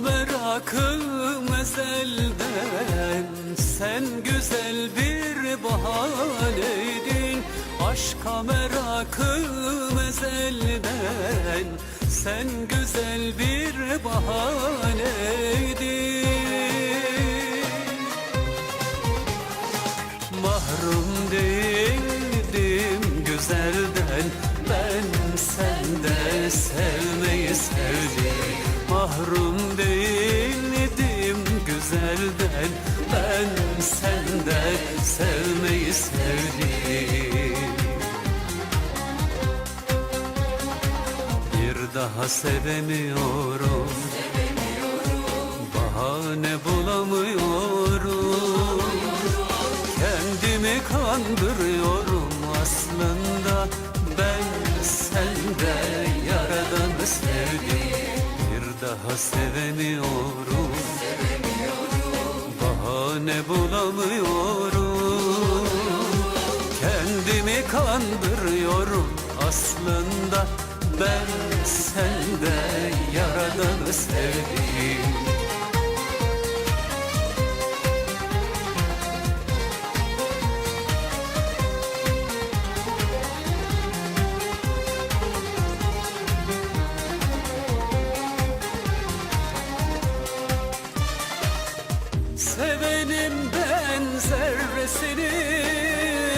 merakım ezelden. Sen güzel bir bahaneydin. Aşka merakım ezelden. Sen güzel bir güzelden Ben sende sevmeyi sevdim. Bir daha sevemiyorum. Bahane bulamıyorum. Kendimi kandırıyorum. Aslında Ben sende yaradanı sevdim. Bir daha sevemiyorum Bahane bulamıyorum. Kendimi kandırıyorum aslında. Ben sende yaradanı sevdim zerresini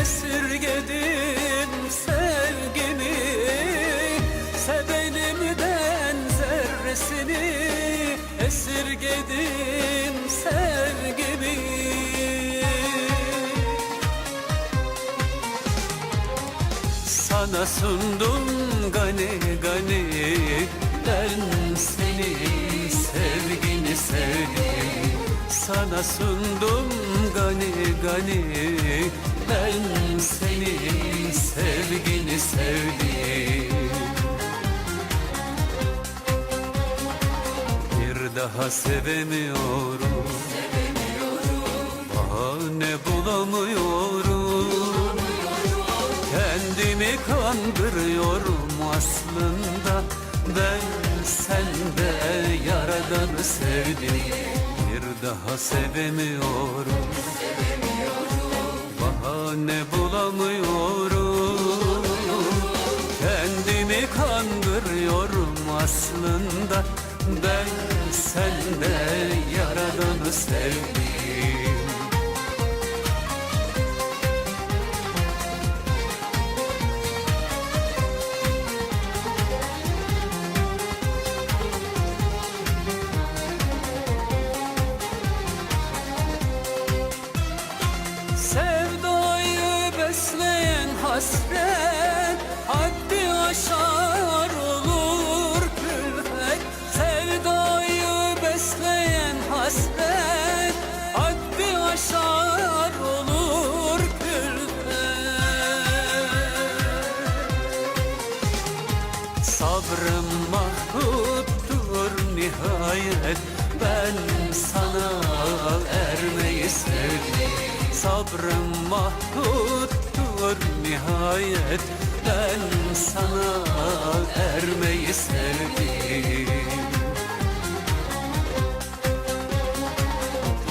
esirgedim sevgimi Sevenimden zerresini esirgedim sevgimi. Sana sundum gani gani Ben seni sevgini sevdim Sana sundum gani gani. Ben seni sevgini sevdim. Bir daha sevemiyorum. Bahane bulamıyorum. Kendimi kandırıyorum aslında. Ben sende yaradanı sevdim Bir daha sevemiyorum. Bahane bulamıyorum. Kendimi kandırıyorum aslında. Ben sende yaradanı sevdim hasret Haddi aşar olur külfet. Sevdayı besleyen hasret Haddi aşar olur külfet. Sabrım mahduttur nihayet Ben sana ermeyi sevdim. Sabrım mahduttur nihayet. Ben sana ermeyi sevdim.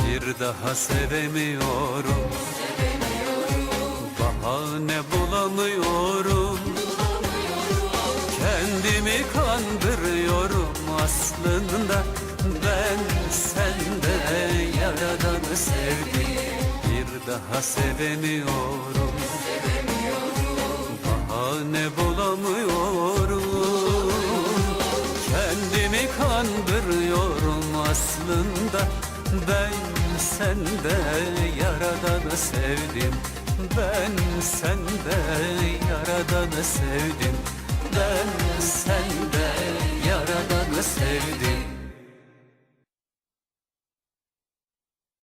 Bir daha sevemiyorum. Bahane bulamıyorum. Kendimi kandırıyorum aslında. Ben sende yaradanı sevdim. Bir daha sevemiyorum Bahane bulamıyorum. Kendimi kandırıyorum aslında. Ben sende yaradanı sevdim. Ben sende yaradanı sevdim. Ben sende yaradanı sevdim